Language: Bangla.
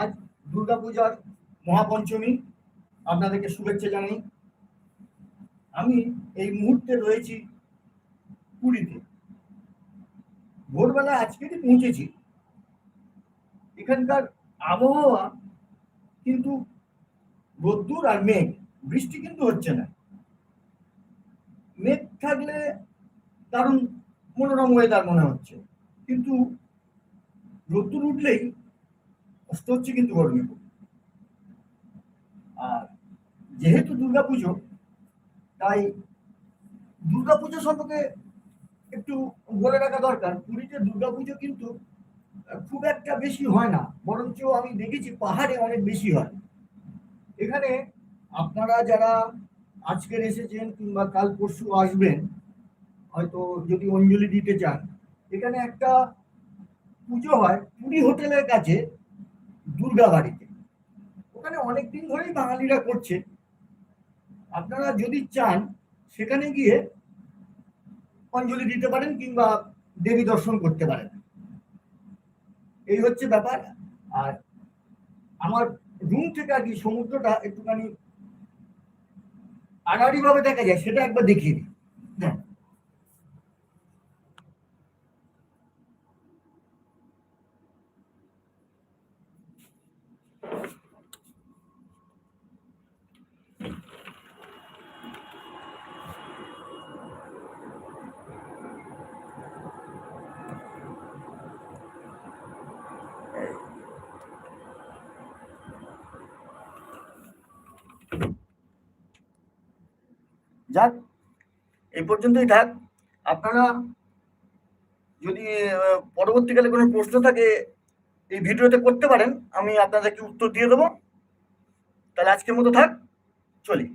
আজ দুর্গাপূজার মহাপঞ্চমী। আপনাদেরকে শুভেচ্ছা জানাই। আমি এই মুহূর্তে রয়েছি পুরীতে। ভোরবেলা আজকেরই পৌঁছেছি। এখানকার আবহাওয়া কিন্তু রোদ্দুর আর মেঘ, বৃষ্টি কিন্তু হচ্ছে না। মেঘ থাকলে দারুণ মনোরম ওয়েদার মনে হচ্ছে। কিন্তু রোদ্দুর উঠলেই কষ্ট হচ্ছে কিন্তু গরমে। আর যেহেতু দুর্গাপুজো, তাই দুর্গাপুজো সম্পর্কে একটু বলে রাখা দরকার। পুরীতে দুর্গাপুজো কিন্তু খুব একটা বেশি হয় না, বরঞ্চ আমি দেখেছি পাহাড়ে অনেক বেশি হয়। এখানে আপনারা যারা আজকের এসেছেন কিংবা কাল পরশু আসবেন, হয়তো যদি অঞ্জলি দিতে চান, এখানে একটা পুজো হয় পুরী হোটেলের কাছে। দুর্গা বাড়িতে ওখানে অনেক দিন ধরেই বাঙালিরা করছে। আপনারা যদি চান, সেখানে গিয়ে অঞ্জলি দিতে পারেন কিংবা দেবী দর্শন করতে পারেন। এই হচ্ছে ব্যাপার। আর আমার রুম থেকে আর কি সমুদ্রটা একটুখানি আড়াআড়ি ভাবে দেখা যায়, সেটা একবার দেখিয়ে দিই হ্যাঁ যাক, এই পর্যন্তই থাক। আপনারা যদি পরবর্তীকালে কোনো প্রশ্ন থাকে, এই ভিডিওতে করতে পারেন। আমি আপনাদেরকে উত্তর দিয়ে দেবো। তাহলে আজকের মতো থাক, চলি।